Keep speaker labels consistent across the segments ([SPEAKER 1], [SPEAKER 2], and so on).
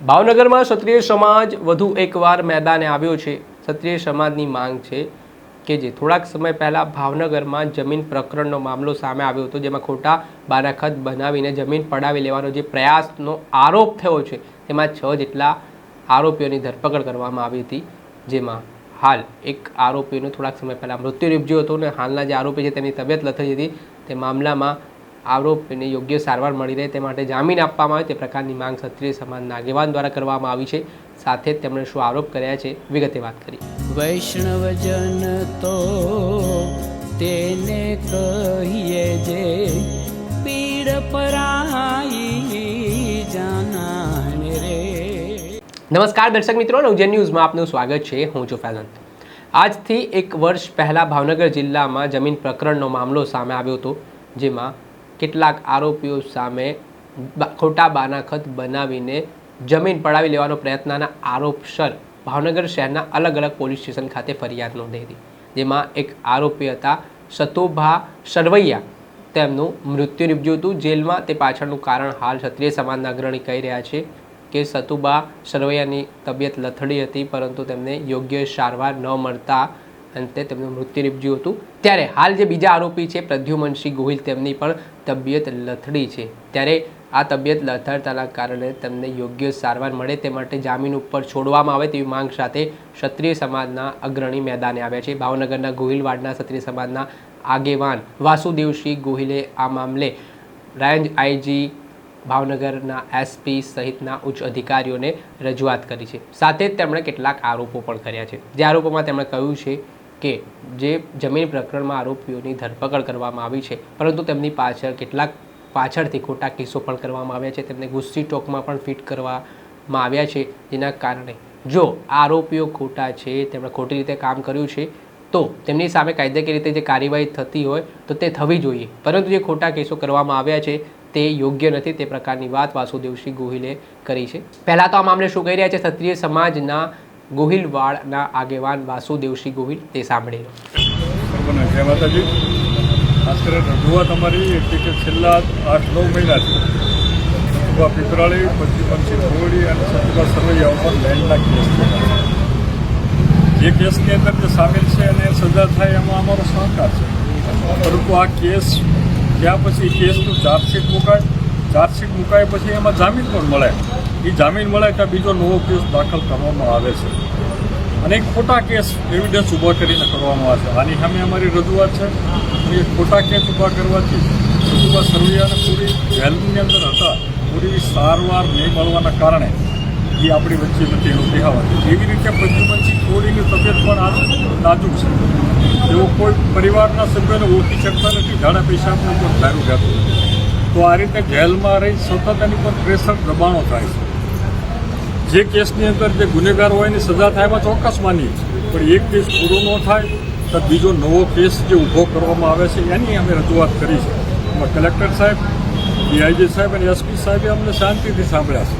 [SPEAKER 1] ભાવનગરમાં ક્ષત્રિય સમાજ વધુ એકવાર મેદાને આવ્યો છે. ક્ષત્રિય સમાજની માંગ છે કે જે થોડાક સમય પહેલાં ભાવનગરમાં જમીન પ્રકરણનો મામલો સામે આવ્યો હતો, જેમાં ખોટા બારાખત બનાવીને જમીન પડાવી લેવાનો જે પ્રયાસનો આરોપ થયો છે, તેમાં છ જેટલા આરોપીઓની ધરપકડ કરવામાં આવી હતી, જેમાં હાલ એક આરોપીનું થોડાક સમય પહેલાં મૃત્યુ નિપજ્યું હતું અને હાલના જે આરોપી છે, તેમની તબિયત લથડી હતી. તે મામલામાં આરોપીને યોગ્ય સારવાર મળી રહે તે માટે જામીન આપવામાં આવે તે પ્રકારની માંગ ક્ષત્રિય સમાજના આગેવાન દ્વારા કરવામાં આવી છે. સાથે જ તેમણે શું આરોપ કર્યા છે વિગતે વાત કરી.
[SPEAKER 2] વૈષ્ણવજન તો તેને કહીએ જે પીડ પરાઈ જાનાને રે.
[SPEAKER 1] નમસ્કાર દર્શક મિત્રો નવજન ન્યૂઝમાં આપનું સ્વાગત છે. હું છું ફેઝન. આજથી એક વર્ષ પહેલાં ભાવનગર જિલ્લામાં જમીન પ્રકરણનો મામલો સામે આવ્યો હતો જેમાં કેટલાક આરોપીઓ સામે ખોટા બાનાખત બનાવીને જમીન પડાવી લેવાનો પ્રયત્નના આરોપસર ભાવનગર શહેરના અલગ અલગ પોલીસ સ્ટેશન ખાતે ફરિયાદ નોંધી જેમાં એક આરોપી હતા સતુભા સરવૈયા. તેમનું મૃત્યુ નિપજ્યું હતું. જેલમાં તે પાછળનું કારણ હાલ ક્ષત્રિય સમાજના અગ્રણી કહી રહ્યા છે કે સતુબા સરવૈયાની તબિયત લથડી હતી, પરંતુ તેમને યોગ્ય સારવાર ન મળતા અંતે તેમનું મૃત્યુ નિપજ્યું હતું. ત્યારે હાલ જે બીજા આરોપી છે, પ્રદ્યુમનસિંહ ગોહિલ, તેમની પણ તબિયત લથડી છે. ત્યારે આ તબિયત લથડતાના કારણે તેમને યોગ્ય સારવાર મળે તે માટે જામીન ઉપર છોડવામાં આવે તેવી માંગ સાથે ક્ષત્રિય સમાજના અગ્રણી મેદાને આવ્યા છે. ભાવનગરના ગોહિલવાડના ક્ષત્રિય સમાજના આગેવાન વાસુદેવસિંહ ગોહિલે આ મામલે રેન્જ આઈજી ભાવનગરના એસપી સહિતના ઉચ્ચ અધિકારીઓને રજૂઆત કરી છે. સાથે જ તેમણે કેટલાક આરોપો પણ કર્યા છે. જે આરોપોમાં તેમણે કહ્યું છે કે જે જમીન પ્રકરણમાં આરોપીઓની ધરપકડ કરવામાં આવી છે, પરંતુ તેમની પાછળ કેટલાક પાછળથી ખોટા કેસો પણ કરવામાં આવ્યા છે. તેમને ગુસ્સી ટોકમાં પણ ફિટ કરવામાં આવ્યા છે, જેના કારણે જો આરોપીઓ ખોટા છે, તેમણે ખોટી રીતે કામ કર્યું છે, તો તેમની સામે કાયદેકીય રીતે જે કાર્યવાહી થતી હોય, તો તે થવી જોઈએ. પરંતુ જે ખોટા કેસો કરવામાં આવ્યા છે, તે યોગ્ય નથી. તે પ્રકારની વાત વાસુદેવસિંહ ગોહિલે કરી છે. પહેલાં તો આ મામલે શું કહી રહ્યા છે? ક્ષત્રિય સમાજના ગોહિલવાડના આગેવાન વાસુદેવસિંહ ગોહિલ તે સાંભળી લો
[SPEAKER 3] જય ખાસ કરીને રજૂઆત અમારી એટલે કે છેલ્લા આઠ નવ મહિનાથી સતુભા પીપરાળી પંચી ધોળી અને સતુભા સરવૈયા ઉપર લેન્ડના કેસ જે કેસની અંદર જે સામેલ છે અને સજા થાય એમાં અમારો સહકાર છે. પરંતુ આ કેસ ત્યાં પછી કેસનું ચાર્જશીટ મુકાય ચાર્જશીટ મુકાય પછી એમાં જામીન પણ મળે. એ જામીન મળે કે બીજો નવો કેસ દાખલ કરવામાં આવે છે. અનેક ખોટા કેસ એવિડન્સ ઊભા કરીને કરવામાં આવે છે. આની સામે અમારી રજૂઆત છે. એ ખોટા કેસ ઊભા કરવાથી સતુભા સરવૈયાને પૂરી જેલની અંદર હતા, પૂરી સારવાર નહીં મળવાના કારણે એ આપણી વચ્ચે નથી એવું દેખાવાથી એવી રીતે પ્રદ્યુમનસિંહ કોહલીની તબિયત પણ આ નાજુક છે. તેઓ કોઈ પરિવારના સભ્યોને ઓળખી શકતા નથી ઝાડા પેશાબનું પણ ધારું જતું નથી. તો આ રીતે જેલમાં રહી સતત એની પર પ્રેશર દબાણો થાય છે. જે કેસની અંદર જે ગુનેગાર હોય એની સજા થાય એમાં ચોક્કસ છીએ. પણ એક કેસ પૂરો ન થાય તો બીજો નવો કેસ જે ઊભો કરવામાં આવે છે, એની અમે રજૂઆત કરી છે. એમાં કલેક્ટર સાહેબ, ડીઆઈજી સાહેબ અને એસપી સાહેબે અમને શાંતિથી સાંભળ્યા છે.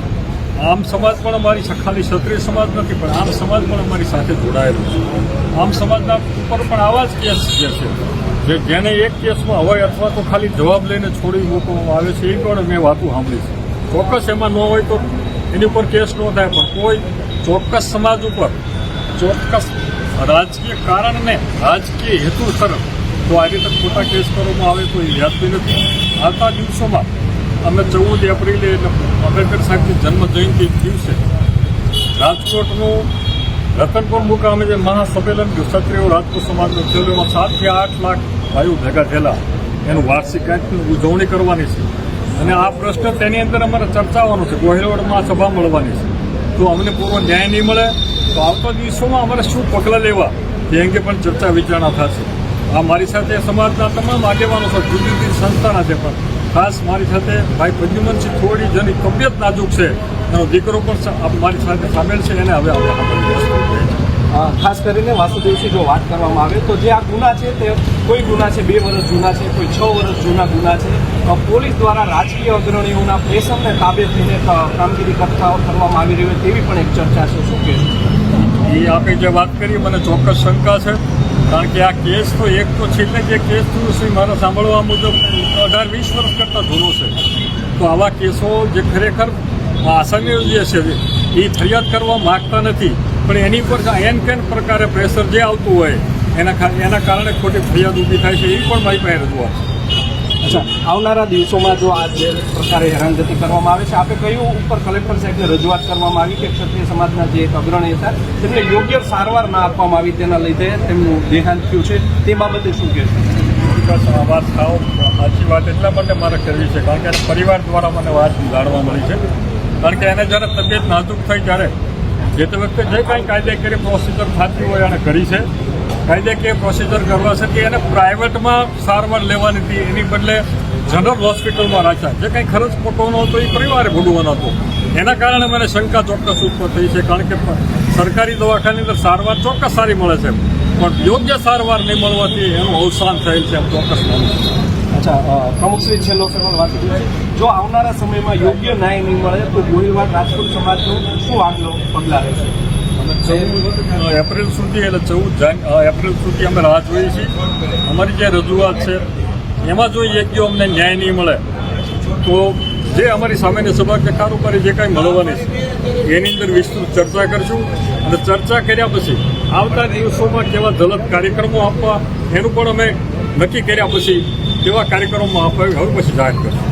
[SPEAKER 3] આમ સમાજ પણ અમારી ખાલી ક્ષત્રિય સમાજ નથી, પણ આમ સમાજ પણ અમારી સાથે જોડાયેલો છે. આમ સમાજના ઉપર પણ આવા જ કેસ જે છે, જે જેને એક કેસમાં હોય અથવા તો ખાલી જવાબ લઈને છોડી મૂકવામાં આવે છે, એ પણ મેં વાતું સાંભળી છે. ચોક્કસ એમાં ન હોય તો એની ઉપર કેસ ન થાય, પણ કોઈ ચોક્કસ સમાજ ઉપર, ચોક્કસ રાજકીય કારણને રાજકીય હેતુસર તો આ રીતે ખોટા કેસ કરવામાં આવે તો એ વ્યાજબી નથી. આવતા દિવસોમાં અમે ચૌદ એપ્રિલે એટલે આંબેડકર સાહેબની જન્મ જયંતિ દિવસે રાજકોટનું રતનપુર મુકામે જે મહાસંમેલન ક્ષત્રિયો રાજપૂત સમાજનું થયેલું એમાં સાતથી આઠ લાખ ભાઈઓ ભેગા થયેલા. એનું વાર્ષિક ઉજવણી કરવાની છે. અને આ પ્રશ્ન તેની અંદર અમારે ચર્ચાવાનો છે. ગોહિલવાડમાં સભા મળવાની છે. તો અમને પૂરો ન્યાય નહીં મળે, તો આવતા દિવસોમાં અમારે શું પગલાં લેવા? તે અંગે પણ ચર્ચા વિચારણા થશે. આ મારી સાથે સમાજના તમામ આગેવાનો છે જુદી જુદી સંસ્થાના છે પણ. ખાસ મારી સાથે ભાઈ પ્રદ્યુમનસિંહ થોડી જેની તબિયત નાજુક છે, એનો દીકરો પણ મારી સાથે સામેલ છે, એને હવે આપણે
[SPEAKER 4] ખાસ કરીને વાસુદેવથી જો વાત કરવામાં આવે તો જે આ ગુના છે તે કોઈ ગુના છે, બે વર્ષ જૂના છે, કોઈ છ વર્ષ જૂના ગુના છે પોલીસ દ્વારા રાજકીય અગ્રણીઓના પ્રેશરને તાબે થઈને કામગીરી કરતા કરવામાં આવી રહી હોય તેવી પણ એક ચર્ચા છે, શું કે
[SPEAKER 3] એ આપણે જે વાત કરી, મને ચોક્કસ શંકા છે, કારણ કે આ કેસ તો એક તો છેલ્લે જે કેસ થયું છે, મારા સાંભળવા મુજબ અઢાર વીસ વર્ષ કરતાં જૂનો છે. તો આવા કેસો જે ખરેખર આસામીઓ જે છે એ ફરિયાદ કરવા માગતા નથી. પણ એની ઉપર એન કેન પ્રકારે પ્રેશર જે આવતું હોય એના એના કારણે ખોટી ફરિયાદ ઊભી થાય છે એ પણ મારી પાસે રજૂઆત છે.
[SPEAKER 4] અચ્છા આવનારા દિવસોમાં જો આ જે પ્રકારે હેરાનગતિ કરવામાં આવે છે આપે કયું ઉપર કલેક્ટર સાહેબને રજૂઆત કરવામાં આવી કે ક્ષત્રિય સમાજના જે એક અગ્રણી હતા તેમને યોગ્ય સારવાર ના આપવામાં આવી તેના લીધે તેમનું દેહાંત થયું છે તે બાબતે શું કહેશો?
[SPEAKER 3] વાત સાવ સાચી વાત એટલા માટે મારે કરવી છે કારણ કે પરિવાર દ્વારા મને વાત જાણવા મળી છે. કારણ કે એને જ્યારે તબિયત નાજુક થઈ ત્યારે જે તે વખતે જે કાંઈ કાયદેકીય પ્રોસિજર થતી હોય એને કરી છે, કાયદેકીય પ્રોસિજર કરવા છે એને પ્રાઇવેટમાં સારવાર લેવાની હતી. એની બદલે જનરલ હોસ્પિટલમાં રાખ્યા. જે કંઈ ખર્ચ પોટવાનો હતો, એ પરિવારે ભોગવવાનો હતો. એના કારણે મને શંકા ચોક્કસ ઉત્પન્ન થઈ છે, કારણ કે સરકારી દવાખાની અંદર સારવાર ચોક્કસ સારી મળે છે. પણ યોગ્ય સારવાર નહીં મળવાથી એનું અવસાન થયેલ છે ચોક્કસ માનું
[SPEAKER 4] અચ્છા અ, પ્રમુખ શ્રી છેલ્લો સવાલ વાત જો આવનારા સમયમાં યોગ્ય ન્યાય નહીં મળે તો ગોળીવાર રાજકોટ સમાજનું શું આગલો પગલાં રહેશે?
[SPEAKER 3] ચૌદ એપ્રિલ સુધી એટલે ચૌદ એપ્રિલ સુધી અમે રાહ જોઈએ છીએ. અમારી જે રજૂઆત છે એમાં જો યોગ્ય અમને ન્યાય નહીં મળે તો જે અમારી સામેની સભા કે કારોબારી જે કાંઈ મળવાની છે એની અંદર વિસ્તૃત ચર્ચા કરશું. અને ચર્ચા કર્યા પછી આવતા દિવસોમાં કેવા જલદ કાર્યક્રમો આપવા એનું પણ અમે નક્કી કર્યા પછી કેવા કાર્યક્રમમાં આપવા હવે પછી જાહેર કરશું.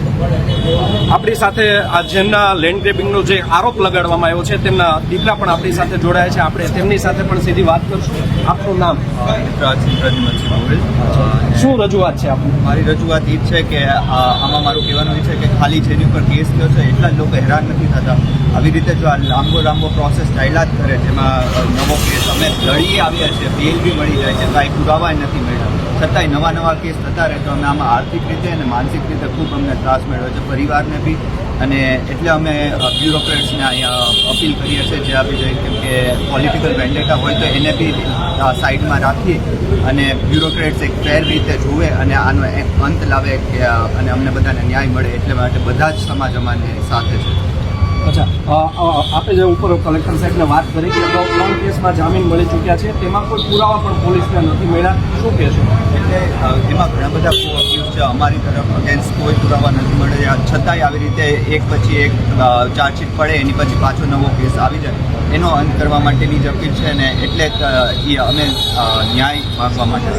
[SPEAKER 4] આપણી સાથે આ જેમના લેન્ડ ગ્રેબિંગનો જે આરોપ લગાડવામાં આવ્યો છે તેમના દીકરા પણ આપણી સાથે જોડાયા છે. આપણે તેમની સાથે પણ સીધી વાત કરશું. આપનું નામ? શું રજૂઆત છે આપનું?
[SPEAKER 5] મારી રજૂઆત એ જ છે કે આ આમાં મારું કહેવાનું એ છે કે ખાલી જેની ઉપર કેસ થયો છે એટલા જ લોકો હેરાન નથી થતા. આવી રીતે જો આ લાંબો લાંબો પ્રોસેસ ચાલ્યા જ કરે જેમાં નવો કેસ અમે લડીએ આવ્યા છીએ બેલ બી મળી જાય છે કાંઈ પુરાવા નથી મળ્યા. છતાંય નવા નવા કેસ થતા રહે તો અમે આમાં આર્થિક રીતે અને માનસિક રીતે ખૂબ અમને ત્રાસ મેળવ્યો છે પરિવારને બી. અને એટલે અમે બ્યુરોક્રેટ્સને અહીંયા અપીલ કરીએ છીએ જે આપી જોઈએ કેમ કે પોલિટિકલ વેન્ડેટા હોય તો એને બી સાઈડમાં રાખી અને બ્યુરોક્રેટ્સ એક ફેર રીતે જુએ અને આનો અંત લાવે કે અને અમને બધાને ન્યાય મળે એટલે માટે બધા જ સમાજ અમારી સાથે છે.
[SPEAKER 4] અચ્છા અ, અ, આપે જે ઉપર કલેક્ટર સાહેબને વાત કરી કે અગાઉ ત્રણ કેસમાં જામીન મળી ચૂક્યા છે તેમાં કોઈ પુરાવા પણ પોલીસને નથી મળ્યા. શું કહેશો?
[SPEAKER 5] એટલે એમાં ઘણા બધા અક્યુઝ છે. અમારી તરફ અગેન્સ્ટ કોઈ પુરાવા નથી મળ્યા. છતાંય આવી રીતે એક પછી એક ચાર્જશીટ પડે એની પછી પાછો નવો કેસ આવી જાય. એનો અંત કરવા માટેની જ અપીલ છે ને એટલે એ અમે ન્યાય માંગવા માટે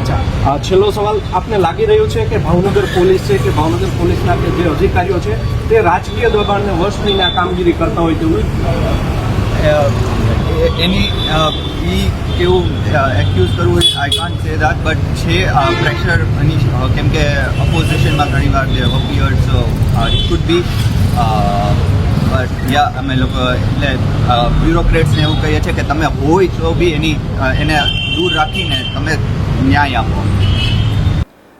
[SPEAKER 4] અચ્છા છેલ્લો સવાલ આપને લાગી રહ્યું છે કે ભાવનગર પોલીસ છે કે ભાવનગર પોલીસના જે અધિકારીઓ છે તે રાજકીય દબાણને વશ નહીં કામગીરી કરતા હોય તેવું
[SPEAKER 5] એની એ કેવું એક્યુઝ કરવું I can't say that but છે પ્રેશર એની કેમ કે અપોઝિશનમાં ઘણીવાર જે appears it could be but યા અમે લોકો, એટલે બ્યુરોક્રેટ્સને એવું કહીએ છીએ કે તમે હોય તો બી એની એને દૂર રાખીને તમે ન્યાય આપો.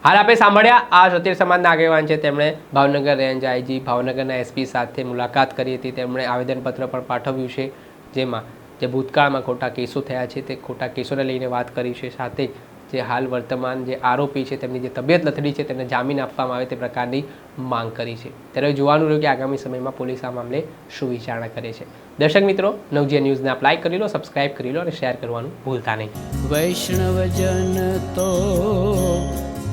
[SPEAKER 1] હાલ આપણે સાંભળ્યા આ ક્ષત્રિય સમાજના આગેવાન છે. તેમણે ભાવનગર રેન્જ આઈજી ભાવનગરના એસપી સાથે મુલાકાત કરી હતી. તેમણે આવેદનપત્ર પણ પાઠવ્યું છે, જેમાં જે ભૂતકાળમાં ખોટા કેસો થયા છે તે ખોટા કેસોને લઈને વાત કરી છે. સાથે જે હાલ વર્તમાન જે આરોપી છે, તેમની જે તબિયત લથડી છે, તેમને જામીન આપવામાં આવે તે પ્રકારની માંગ કરી છે. ત્યારે જોવાનું રહ્યું કે આગામી સમયમાં પોલીસ આ મામલે શું વિચારણા કરે છે. દર્શક મિત્રો નવજીયા ન્યૂઝને અપ્લાય કરી લો, સબસ્ક્રાઇબ કરી લો અને શેર કરવાનું ભૂલતા નહીં.
[SPEAKER 2] વૈષ્ણવજન તો